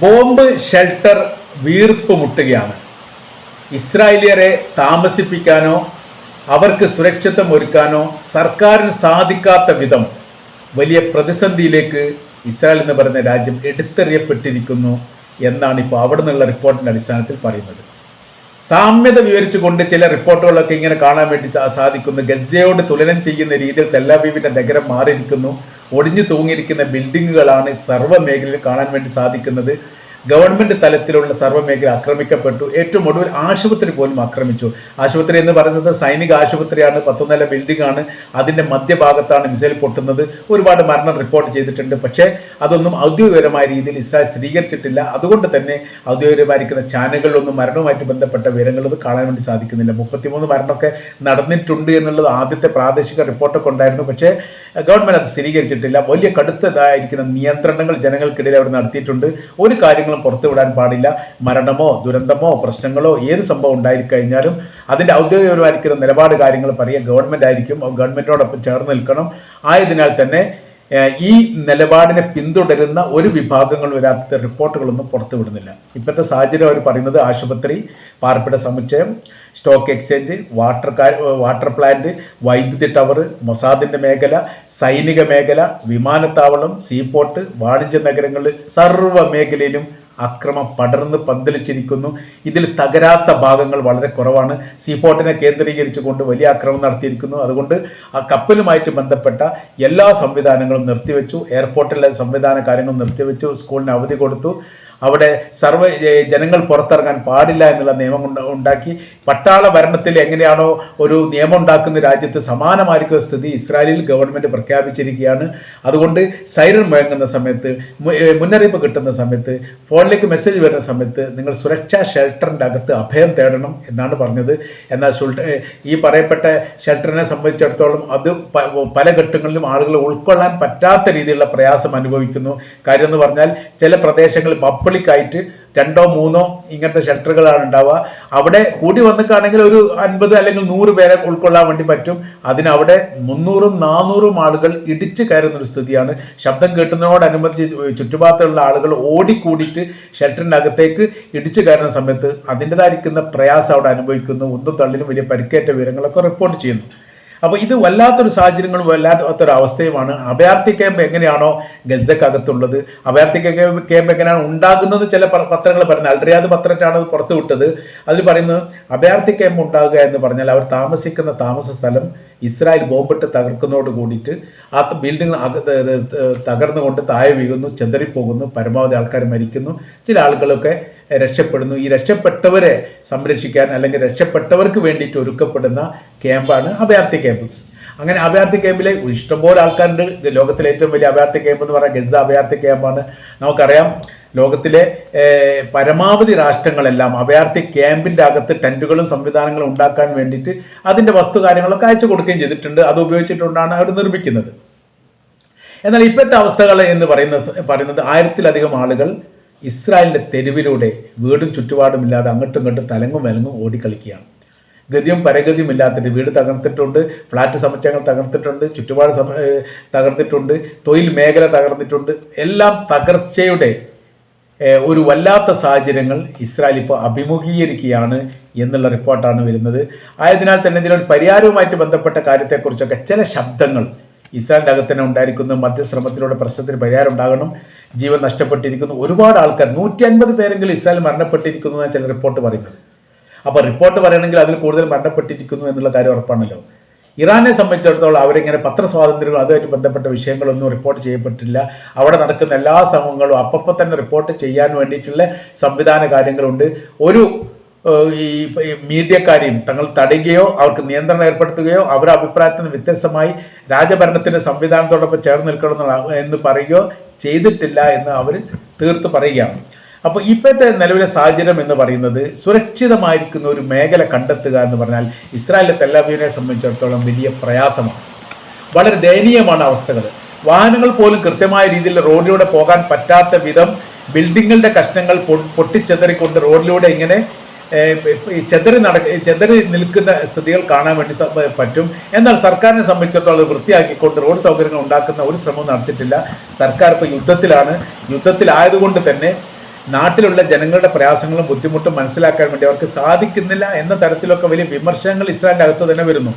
Bomb shelter വീർപ്പ് മുട്ടുകയാണ്. ഇസ്രായേലിയരെ താമസിപ്പിക്കാനോ അവർക്ക് സുരക്ഷിതം ഒരുക്കാനോ സർക്കാരിന് സാധിക്കാത്ത വിധം വലിയ പ്രതിസന്ധിയിലേക്ക് ഇസ്രായേൽ എന്ന് പറയുന്ന രാജ്യം എടുത്തെറിയപ്പെട്ടിരിക്കുന്നു എന്നാണ് ഇപ്പോൾ അവിടെ നിന്നുള്ള റിപ്പോർട്ടിന്റെ അടിസ്ഥാനത്തിൽ പറയുന്നത്. സാമ്യത വിവരിച്ചുകൊണ്ട് ചില റിപ്പോർട്ടുകളൊക്കെ ഇങ്ങനെ കാണാൻ വേണ്ടി സാധിക്കുന്നു. ഗസയോട് തുലനം ചെയ്യുന്ന രീതിയിൽ തെല്ലാബീവിന്റെ നഗരം മാറിയിരിക്കുന്നു. ഒടിഞ്ഞു തൂങ്ങിയിരിക്കുന്ന ബിൽഡിങ്ങുകളാണ് സർവ മേഖലയിൽ കാണാൻ വേണ്ടി സാധിക്കുന്നത്. ഗവൺമെന്റ് തലത്തിലുള്ള സർവമേഖല ആക്രമിക്കപ്പെട്ടു. ഏറ്റവും ഒടുവിൽ ആശുപത്രി പോലും ആക്രമിച്ചു. ആശുപത്രി എന്ന് പറയുന്നത് സൈനിക ആശുപത്രിയാണ് പത്തുനില ബിൽഡിംഗ് ആണ്. അതിന്റെ മധ്യഭാഗത്താണ് മിസൈൽ പൊട്ടുന്നത്. ഒരുപാട് മരണം റിപ്പോർട്ട് ചെയ്തിട്ടുണ്ട്. പക്ഷേ അതൊന്നും ഔദ്യോഗികപരമായ രീതിയിൽ ഇസ്രായേൽ സ്ഥിരീകരിച്ചിട്ടില്ല. അതുകൊണ്ട് തന്നെ ഔദ്യോഗികമായിരിക്കുന്ന ചാനലുകളിലൊന്നും മരണവുമായിട്ട് ബന്ധപ്പെട്ട വിവരങ്ങളൊന്നും കാണാൻ വേണ്ടി സാധിക്കുന്നില്ല. മുപ്പത്തിമൂന്ന് മരണമൊക്കെ നടന്നിട്ടുണ്ട് എന്നുള്ളത് ആദ്യത്തെ പ്രാദേശിക റിപ്പോർട്ടൊക്കെ ഉണ്ടായിരുന്നു. പക്ഷേ ഗവൺമെന്റ് അത് സ്ഥിരീകരിച്ചിട്ടില്ല. വലിയ കടുത്തതായിരിക്കുന്ന നിയന്ത്രണങ്ങൾ ജനങ്ങൾക്കിടയിൽ അവർ നടത്തിയിട്ടുണ്ട്. ഒരു കാര്യങ്ങളും പുറത്തുവിടാൻ പാടില്ല. മരണമോ ദുരന്തമോ പ്രശ്നങ്ങളോ ഏത് സംഭവം ഉണ്ടായിക്കഴിഞ്ഞാലും അതിന്റെ ഔദ്യോഗികപരമായിരിക്കുന്ന നിലപാട് കാര്യങ്ങൾ പറയുക ഗവൺമെന്റ് ആയിരിക്കും. ഗവൺമെന്റിനോടൊപ്പം ചേർന്ന് നിൽക്കണം. ആയതിനാൽ തന്നെ ഈ നിലപാടിനെ പിന്തുടരുന്ന ഒരു വിഭാഗങ്ങൾ വരാത്ത റിപ്പോർട്ടുകളൊന്നും പുറത്തുവിടുന്നില്ല. ഇപ്പോഴത്തെ സാഹചര്യം അവർ പറയുന്നത് ആശുപത്രി പാർപ്പിട സമുച്ചയം stock exchange water water plant വൈദ്യുതി ടവർ മൊസാദിന്റെ മേഖല സൈനിക മേഖല വിമാനത്താവളം സീപോർട്ട് വാണിജ്യ നഗരങ്ങളിൽ സർവ മേഖലയിലും അക്രമം പടർന്ന് പന്തലിച്ചിരിക്കുന്നു. ഇതിൽ തകരാത്ത ഭാഗങ്ങൾ വളരെ കുറവാണ്. സീപോർട്ടിനെ കേന്ദ്രീകരിച്ചുകൊണ്ട് വലിയ അക്രമം നടത്തിയിരിക്കുന്നു. അതുകൊണ്ട് ആ കപ്പലുമായിട്ട് ബന്ധപ്പെട്ട എല്ലാ സംവിധാനങ്ങളും നിർത്തിവെച്ചു. എയർപോർട്ടിലെ സംവിധാന കാര്യങ്ങളും നിർത്തിവെച്ചു. സ്കൂളിന് അവധി കൊടുത്തു. അവിടെ സർവ ജനങ്ങൾ പുറത്തിറങ്ങാൻ പാടില്ല എന്നുള്ള നിയമം ഉണ്ട- ഉണ്ടാക്കി. പട്ടാള ഭരണത്തിൽ എങ്ങനെയാണോ ഒരു നിയമം ഉണ്ടാക്കുന്ന രാജ്യത്ത് സമാനമായിരിക്കുന്ന സ്ഥിതി ഇസ്രായേലിൽ ഗവൺമെന്റ് പ്രഖ്യാപിച്ചിരിക്കുകയാണ്. അതുകൊണ്ട് സൈറൻ മുഴങ്ങുന്ന സമയത്ത് മുന്നറിയിപ്പ് കിട്ടുന്ന സമയത്ത് ഫോണിലേക്ക് മെസ്സേജ് വരുന്ന സമയത്ത് നിങ്ങൾ സുരക്ഷാ ഷെൽട്ടറിന്റെ അകത്ത് അഭയം തേടണം എന്നാണ് പറഞ്ഞത്. എന്നാൽ ഈ പറയപ്പെട്ട ഷെൽട്ടറിനെ സംബന്ധിച്ചിടത്തോളം അത് പല ഘട്ടങ്ങളിലും ആളുകൾ ഉൾക്കൊള്ളാൻ പറ്റാത്ത രീതിയിലുള്ള പ്രയാസം അനുഭവിക്കുന്നു. കാര്യം എന്ന് പറഞ്ഞാൽ ചില പ്രദേശങ്ങളിൽ പബ്ലിക്കായിട്ട് രണ്ടോ മൂന്നോ ഇങ്ങനത്തെ ഷെൽട്ടറുകളാണ് ഉണ്ടാവുക. അവിടെ കൂടി വന്നിട്ടാണെങ്കിൽ ഒരു അൻപത് അല്ലെങ്കിൽ നൂറ് പേരെ ഉൾക്കൊള്ളാൻ വേണ്ടി പറ്റും. അതിനവിടെ മുന്നൂറും നാനൂറും ആളുകൾ ഇടിച്ചു കയറുന്ന ഒരു സ്ഥിതിയാണ്. ശബ്ദം കേട്ടുന്നതിനോടനുബന്ധിച്ച് ചുറ്റുപാടത്തിലുള്ള ആളുകൾ ഓടിക്കൂടിയിട്ട് ഷെൽട്ടറിന്റെ അകത്തേക്ക് ഇടിച്ചു കയറുന്ന സമയത്ത് അതിന്റെതായിരിക്കുന്ന പ്രയാസം അവിടെ അനുഭവിക്കുന്നു. ഒന്നും തള്ളിനും വലിയ പരിക്കേറ്റ വിവരങ്ങളൊക്കെ റിപ്പോർട്ട് ചെയ്യുന്നു. അപ്പോൾ ഇത് വല്ലാത്തൊരു സാഹചര്യങ്ങളും വല്ലാത്തൊരു അവസ്ഥയുമാണ്. അഭയാർത്ഥി ക്യാമ്പ് എങ്ങനെയാണോ ഗസക്കകത്തുള്ളത്? അഭയാർത്ഥി ക്യാമ്പ് എങ്ങനെയാണ് ഉണ്ടാകുന്നത്? ചില പത്രങ്ങൾ പറയുന്നത്. അൽറിയാദ് പത്രത്തിലാണ് അത് പുറത്തു വിട്ടത് അതിൽ പറയുന്നത് അഭയാർത്ഥി ക്യാമ്പ് ഉണ്ടാകുക എന്ന് പറഞ്ഞാൽ അവർ താമസിക്കുന്ന താമസ സ്ഥലം ഇസ്രായേൽ ബോംബിട്ട് തകർക്കുന്നതോട് കൂടിയിട്ട് ആ ബിൽഡിംഗ് തകർന്നുകൊണ്ട് താഴെ വീഴുന്നു ചെതറിപ്പോകുന്നു പരമാവധി ആൾക്കാർ മരിക്കുന്നു ചില ആളുകളൊക്കെ രക്ഷപ്പെടുന്നു. ഈ രക്ഷപ്പെട്ടവരെ സംരക്ഷിക്കാൻ അല്ലെങ്കിൽ രക്ഷപ്പെട്ടവർക്ക് വേണ്ടിയിട്ട് ഒരുക്കപ്പെടുന്ന ക്യാമ്പാണ് അഭയാർത്ഥി ക്യാമ്പ്. അങ്ങനെ അഭയാർത്ഥി ക്യാമ്പിലെ ഇഷ്ടംപോലെ ആൾക്കാരുണ്ട്. ലോകത്തിലെ ഏറ്റവും വലിയ അഭയാർത്ഥി ക്യാമ്പ് എന്ന് പറയുന്നത് ഗസ അഭയാർത്ഥി ക്യാമ്പാണ് നമുക്കറിയാം ലോകത്തിലെ പരമാവധി രാഷ്ട്രങ്ങളെല്ലാം അഭയാർത്ഥി ക്യാമ്പിന്റെ അകത്ത് ടെന്റുകളും സംവിധാനങ്ങളും ഉണ്ടാക്കാൻ വേണ്ടിയിട്ട് അതിന്റെ വസ്തു കാര്യങ്ങളൊക്കെ അയച്ചു കൊടുക്കുകയും ചെയ്തിട്ടുണ്ട്. അത് ഉപയോഗിച്ചിട്ടുണ്ടാണ് അവർ നിർമ്മിക്കുന്നത്. എന്നാൽ ഇപ്പോഴത്തെ അവസ്ഥകൾ എന്ന് പറയുന്ന പറയുന്നത് ആയിരത്തിലധികം ആളുകൾ ഇസ്രായേലിന്റെ തെരുവിലൂടെ വീടും ചുറ്റുപാടുമില്ലാതെ അങ്ങോട്ടും ഇങ്ങോട്ടും തലങ്ങും വിലങ്ങും ഓടിക്കളിക്കുകയാണ്. ഗതിയും പരഗതിയും ഇല്ലാത്തിട്ട് വീട് തകർത്തിട്ടുണ്ട് ഫ്ലാറ്റ് സമുച്ചയങ്ങൾ തകർത്തിട്ടുണ്ട് ചുറ്റുപാട് തകർത്തിട്ടുണ്ട് തൊഴിൽ മേഖല തകർന്നിട്ടുണ്ട്. എല്ലാം തകർച്ചയുടെ ഒരു വല്ലാത്ത സാഹചര്യങ്ങൾ ഇസ്രായേൽ ഇപ്പോൾ അഭിമുഖീകരിക്കുകയാണ് എന്നുള്ള റിപ്പോർട്ടാണ് വരുന്നത്. ആയതിനാൽ തന്നെ ഇതിലൊരു പരിഹാരവുമായിട്ട് ബന്ധപ്പെട്ട കാര്യത്തെക്കുറിച്ചൊക്കെ ചില ശബ്ദങ്ങൾ ഇസ്രായേലിന്റെ അകത്ത് തന്നെ ഉണ്ടായിരിക്കുന്നു. മധ്യശ്രമത്തിലൂടെ പ്രശ്നത്തിന് പരിഹാരം ഉണ്ടാകണം ജീവൻ നഷ്ടപ്പെട്ടിരിക്കുന്നു. ഒരുപാട് ആൾക്കാർ നൂറ്റി അൻപത് പേരെങ്കിലും ഇസ്രായേൽ മരണപ്പെട്ടിരിക്കുന്നു എന്നാണ് ചില റിപ്പോർട്ട് പറയുന്നത്. അപ്പോൾ റിപ്പോർട്ട് പറയണമെങ്കിൽ അതിൽ കൂടുതൽ മരണപ്പെട്ടിരിക്കുന്നു എന്നുള്ള കാര്യം ഉറപ്പാണല്ലോ. ഇറാനെ സംബന്ധിച്ചിടത്തോളം അവരിങ്ങനെ പത്രസ്വാതന്ത്ര്യവും അതുമായിട്ട് ബന്ധപ്പെട്ട വിഷയങ്ങളൊന്നും റിപ്പോർട്ട് ചെയ്യപ്പെട്ടില്ല അവിടെ നടക്കുന്ന എല്ലാ സംഭവങ്ങളും അപ്പപ്പം തന്നെ റിപ്പോർട്ട് ചെയ്യാൻ വേണ്ടിയിട്ടുള്ള സംവിധാന കാര്യങ്ങളുണ്ട്. ഒരു ഈ മീഡിയക്കാരെയും തങ്ങൾ തടയുകയോ അവർക്ക് നിയന്ത്രണം ഏർപ്പെടുത്തുകയോ അവരുടെ അഭിപ്രായത്തിൽ നിന്ന് വ്യത്യസ്തമായി രാജഭരണത്തിന്റെ സംവിധാനത്തോടൊപ്പം ചേർന്ന് നിൽക്കണം എന്ന് പറയുകയോ ചെയ്തിട്ടില്ല എന്ന് അവർ തീർത്ത് പറയുകയാണ്. അപ്പോൾ ഇപ്പോഴത്തെ നിലവിലെ സാഹചര്യം എന്ന് പറയുന്നത് സുരക്ഷിതമായിരിക്കുന്ന ഒരു മേഖല കണ്ടെത്തുക എന്ന് പറഞ്ഞാൽ ഇസ്രായേലിലെ തെല്ലാബീവിനെ സംബന്ധിച്ചിടത്തോളം വലിയ പ്രയാസമാണ്. വളരെ ദയനീയമാണ് അവസ്ഥകൾ. വാഹനങ്ങൾ പോലും കൃത്യമായ രീതിയിൽ റോഡിലൂടെ പോകാൻ പറ്റാത്ത വിധം ബിൽഡിങ്ങുകളുടെ കഷ്ണങ്ങൾ പൊട്ടിച്ചെതറിക്കൊണ്ട് റോഡിലൂടെ ഇങ്ങനെ ചെതറി നട ചെതറി നിൽക്കുന്ന സ്ഥിതികൾ കാണാൻ വേണ്ടി പറ്റും. എന്നാൽ സർക്കാരിനെ സംബന്ധിച്ചിടത്തോളം വൃത്തിയാക്കിക്കൊണ്ട് റോഡ് സൗകര്യങ്ങൾ ഉണ്ടാക്കുന്ന ഒരു ശ്രമവും നടത്തിയിട്ടില്ല. സർക്കാർ ഇപ്പോൾ യുദ്ധത്തിലാണ്. യുദ്ധത്തിലായതുകൊണ്ട് തന്നെ നാട്ടിലുള്ള ജനങ്ങളുടെ പ്രയാസങ്ങളും ബുദ്ധിമുട്ടും മനസ്സിലാക്കാൻ വേണ്ടി അവർക്ക് സാധിക്കുന്നില്ല എന്ന തരത്തിലൊക്കെ വലിയ വിമർശനങ്ങൾ ഇസ്രായേലിന്റെ അകത്ത് തന്നെ വരുന്നു.